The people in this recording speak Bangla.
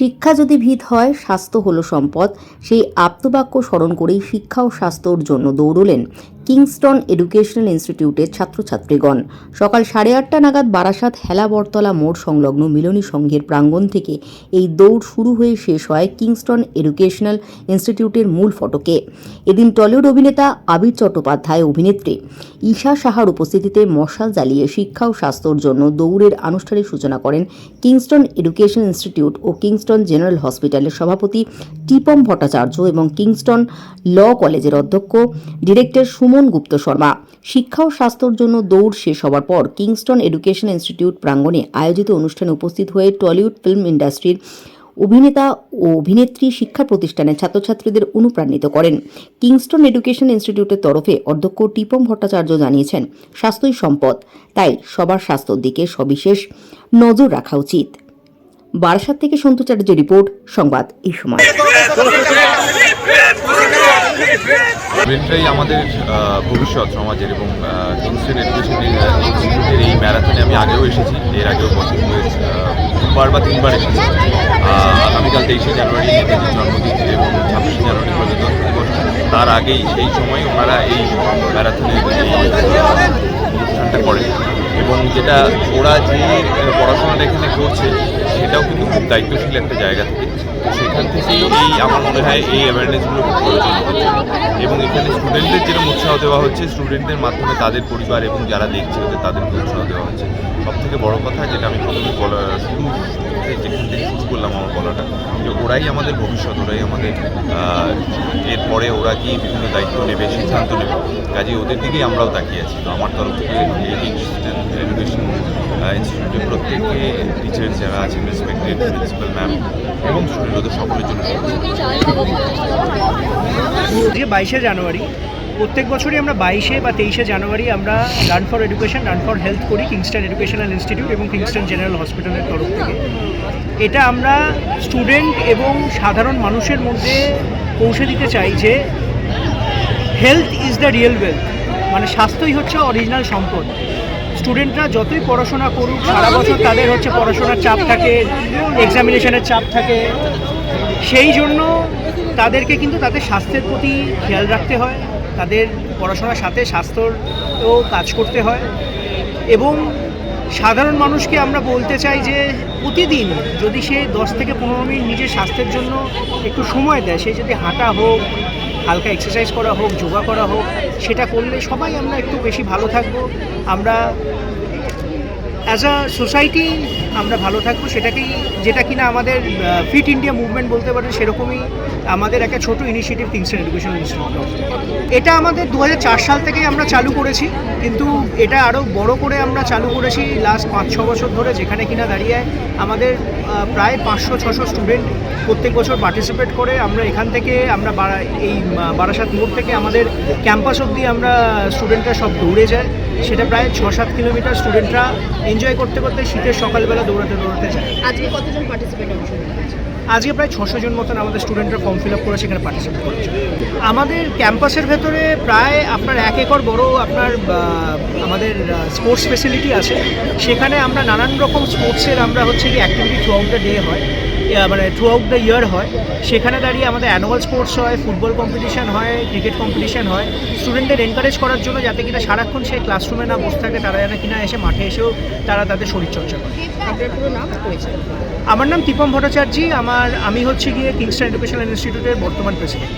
শিক্ষা যদি ভিত হয়, স্বাস্থ্য হলো সম্পদ। সেই আপ্তবাক্য স্মরণ করেই শিক্ষা ও স্বাস্থ্যর জন্য দৌড়লেন কিংস্টন এডুকেশনাল ইনস্টিটিউটের ছাত্রছাত্রীগণ। সকাল সাড়ে আটটা নাগাদ বারাসাত হেলাবরতলা মোড় সংলগ্ন মিলনী সংঘের প্রাঙ্গণ থেকে এই দৌড় শুরু হয়ে শেষ হয় কিংস্টন এডুকেশনাল ইনস্টিটিউটের মূল ফটকে। এদিন টলিউড অভিনেতা আবির চট্টোপাধ্যায় অভিনেত্রী ঈশা সাহার উপস্থিতিতে মশাল জ্বালিয়ে শিক্ষা ও স্বাস্থ্যর জন্য দৌড়ের আনুষ্ঠানিক সূচনা করেন কিংস্টন এডুকেশন ইনস্টিটিউট ও কিংস্টন জেনারেল হসপিটালের সভাপতি টিপম ভট্টাচার্য এবং কিংস্টন ল কলেজের অধ্যক্ষ ডিরেক্টর সুমন গুপ্ত শর্মা। শিক্ষা ও স্বাস্থ্যর জন্য দৌড় শেষ হওয়ার পর কিংস্টন এডুকেশন ইনস্টিটিউট প্রাঙ্গণে আয়োজিত অনুষ্ঠানে উপস্থিত হয়ে টলিউড ফিল্ম ইন্ডাস্ট্রির অভিনেতা ও অভিনেত্রী শিক্ষা প্রতিষ্ঠানের ছাত্রছাত্রীদের অনুপ্রাণিত করেন। কিংস্টন এডুকেশন ইনস্টিটিউটের তরফে অধ্যক্ষ টিপম ভট্টাচার্য জানিয়েছেন, স্বাস্থ্যই সম্পদ, তাই সবার স্বাস্থ্যর দিকে সবিশেষ নজর রাখা উচিত। বারাসাত থেকে সন্তু চ্যাটার্জি রিপোর্ট, সংবাদ এই সময়। আমাদের ভবিষ্যৎ, সমাজের এবং ইনস্টিটিউটের এই ম্যারাথনে আমি আগেও এসেছি। এর আগেও দুবার বা তিনবার এসেছি। আগামীকাল তেইশে জানুয়ারি নেতাজির জন্মদিন এবং ছাব্বিশে জানুয়ারি প্রজাতন্ত্র দিবস তার আগেই সেই সময় ওনারা এই ম্যারাথনের অনুষ্ঠানটা করেন। এবং যেটা ওরা যে পড়াশোনাটা এখানে করছে সেটাও কিন্তু খুব দায়িত্বশীল একটা জায়গা থেকে। তো সেখান থেকেই এই আমার মনে হয় এই অ্যাওয়ারনেসগুলো খুব প্রয়োজন হচ্ছে এবং এখানে স্টুডেন্টদের যেরকম উৎসাহ দেওয়া হচ্ছে স্টুডেন্টদের মাধ্যমে তাদের পরিবার এবং যারা দেখছে ওদের তাদেরকে উৎসাহ দেওয়া হচ্ছে। সব থেকে বড় কথা যেটা আমি প্রথমে বলা, শুরু যেখান থেকে শুরু করলাম আমার বলাটা, যে ওরাই আমাদের ভবিষ্যৎ, ওরাই আমাদের এরপরে ওরা কি বিভিন্ন দায়িত্ব নেবে, সিদ্ধান্ত নেবে। কাজে ওদের দিকেই আমরাও তাকিয়ে আছি। তো আমার তরফ থেকে এই এডুকেশন ইনস্টিটিউটের প্রত্যেককে টিচার্স যারা আছেন রেসপেক্টেড প্রিন্সিপাল ম্যাম এবং স্টুডেন্ট ওদের সকলের জন্য। বাইশে জানুয়ারি, প্রত্যেক বছরই আমরা বাইশে বা তেইশে জানুয়ারি আমরা run for education run for health করি কিংস্টন এডুকেশনাল ইনস্টিটিউট এবং কিংস্টন জেনারেল হসপিটালের তরফ থেকে এটা আমরা স্টুডেন্ট এবং সাধারণ মানুষের মধ্যে পৌঁছে দিতে চাই যে health is the real wealth মানে স্বাস্থ্যই হচ্ছে অরিজিনাল সম্পদ স্টুডেন্টরা যতই পড়াশোনা করুক সারা বছর তাদের হচ্ছে পড়াশোনার চাপ থাকে এক্সামিনেশনের চাপ থাকে। সেই জন্য তাদেরকে কিন্তু তাদের স্বাস্থ্যের প্রতি খেয়াল রাখতে হয় তাদের পড়াশোনার সাথে স্বাস্থ্যরও কাজ করতে হয়। এবং সাধারণ মানুষকে আমরা বলতে চাই যে প্রতিদিন যদি সে দশ থেকে পনেরো মিনিট নিজের স্বাস্থ্যের জন্য একটু সময় দেয় সে যদি হাঁটা হোক হালকা এক্সারসাইজ করা হোক, যোগা করা হোক, সেটা করলে সবাই আমরা একটু বেশি ভালো থাকব। আমরা অ্যাজ আ সোসাইটি আমরা ভালো থাকব, সেটাকেই, যেটা কিনা আমাদের ফিট ইন্ডিয়া মুভমেন্ট বলতে পারেন, সেরকমই আমাদের একটা ছোট ইনিশিয়েটিভ কিংস্টন এডুকেশন ইনস্টিটিউট এটা আমাদের দু হাজার চার সাল থেকেই আমরা চালু করেছি, কিন্তু এটা আরও বড় করে আমরা চালু করেছি লাস্ট পাঁচ, ছ বছর ধরে, যেখানে কিনা দাঁড়িয়ে আমাদের প্রায় পাঁচশো, ছশো স্টুডেন্ট প্রত্যেক বছর পার্টিসিপেট করে। আমরা এখান থেকে, আমরা এই বারাসাত মোড় থেকে আমাদের ক্যাম্পাস অবধি আমরা স্টুডেন্টরা সব দৌড়ে যায়। সেটা প্রায় ছ, সাত কিলোমিটার স্টুডেন্টরা এনজয় করতে করতে শীতের সকালবেলা দৌড়াতে দৌড়াতে যায়। আজকে কতজন পার্টিসিপেট অংশ আজকে প্রায় ছশো জন মতন আমাদের স্টুডেন্টরা ফর্ম ফিল আপ করে সেখানে পার্টিসিপেট করেছে। আমাদের ক্যাম্পাসের ভেতরে প্রায় আপনার এক একর বড় আপনার আমাদের স্পোর্টস ফেসিলিটি আছে। সেখানে আমরা নানান রকম স্পোর্টসের আমরা হচ্ছে কি activity throughout the day হয়। মানে থ্রু আউট দ্য ইয়ার হয়। সেখানে দাঁড়িয়ে আমাদের অ্যানুয়াল স্পোর্টস হয় ফুটবল কম্পিটিশান হয় ক্রিকেট কম্পিটিশান হয়। স্টুডেন্টদের এনকারেজ করার জন্য যাতে কিনা সারাক্ষণ সেই ক্লাসরুমে না বসে থাকে তারা যেন কিনা এসে মাঠে এসেও তারা তাদের শরীরচর্চা করে। আমার নাম তিপম ভট্টাচার্য আমার আমি হচ্ছে গিয়ে কিংস্টার এডুকেশনাল ইনস্টিটিউটের বর্তমান প্রেসিডেন্ট